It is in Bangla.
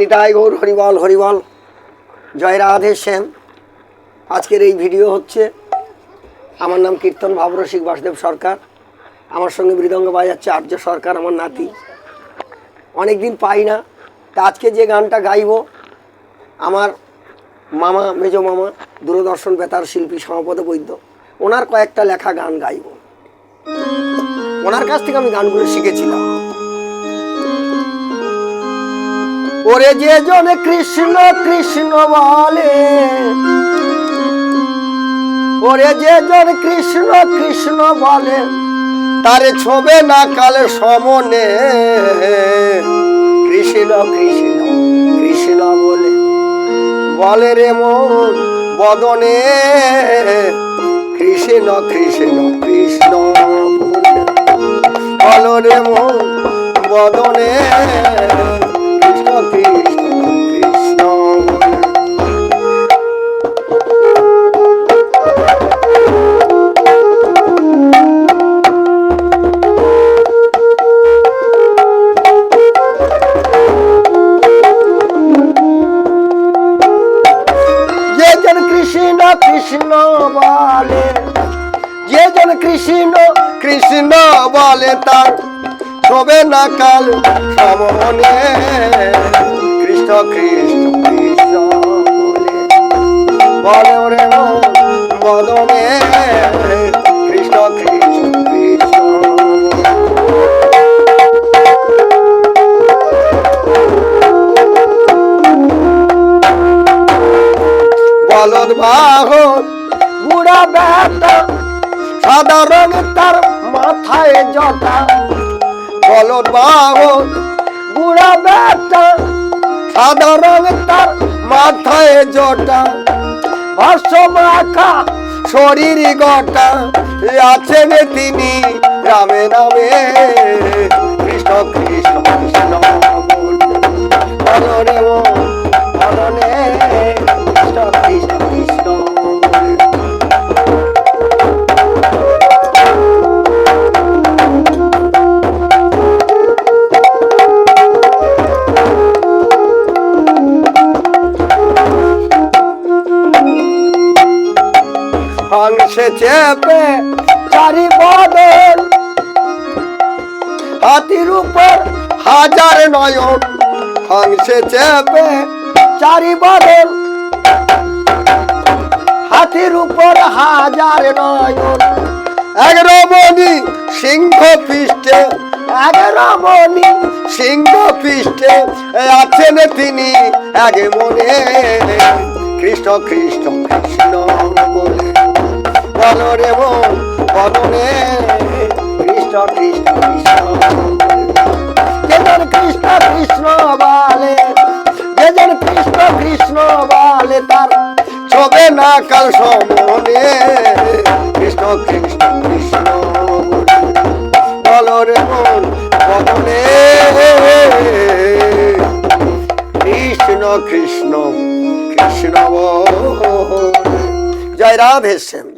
নিতাই গৌর, হরিবল হরিবল। জয় রাধে শ্যাম। আজকের এই ভিডিও হচ্ছে আমার নাম কীর্তন ভাবরসিক বাসুদেব সরকার। আমার সঙ্গে মৃদঙ্গ বাজাচ্ছে আর্য সরকার, আমার নাতি। অনেক দিন পাই না, তা আজকে যে গানটা গাইব, আমার মামা, মেজ মামা, দূরদর্শন বেতার শিল্পী সমাপদ বৈদ্য, ওনার কয়েকটা লেখা গান গাইব। ওনার কাছ থেকে আমি গানগুলো শিখেছিলাম। ওরে যে জনে কৃষ্ণ কৃষ্ণ বলে। ওরে যে জন কৃষ্ণ কৃষ্ণ বলে। তারে ছবে না কালে সমনে। কৃষ্ণ কৃষ্ণ কৃষ্ণ বলে। বলে রে মন বদনে। কৃষ্ণ কৃষ্ণ কৃষ্ণ বলে। রে মন বদনে। কৃষ্ণ বলে। যে জন কৃষ্ণ কৃষ্ণ বলে তার। সবে না কাল সামনে কৃষ্ণ কৃষ্ণ কৃষ্ণ বলে। বলে ওরে বলদ বাহন বুড়া বেটা সাদা রঙ তার মাথায় জটা। বলদ বাহন বুড়া বেটা সাদা রঙ তার মাথায় জটা। ভাষ্য মাখা শরীর গটা আছেন তিনি রামে নামে। হংসে চেপে চারি বদল হাতির উপর হাজার নয়ন হংসে চেপে চারি বদল হাতির উপর হাজার নয়ন। এগারো মণি সিংহ পৃষ্ঠে, এগারো মণি সিংহ পৃষ্ঠে আছেন তিনি আগে মনে। কৃষ্ণ কৃষ্ণ কৃষ্ণ বলে বলো রে মন বদনে কৃষ্ণ কৃষ্ণ কৃষ্ণ। কৃষ্ণ কৃষ্ণ বলে কৃষ্ণ কৃষ্ণ বলে কাল সমনে। কৃষ্ণ কৃষ্ণ কৃষ্ণ। বলো রে কৃষ্ণ কৃষ্ণ কৃষ্ণ। জয় রাধে শ্যাম।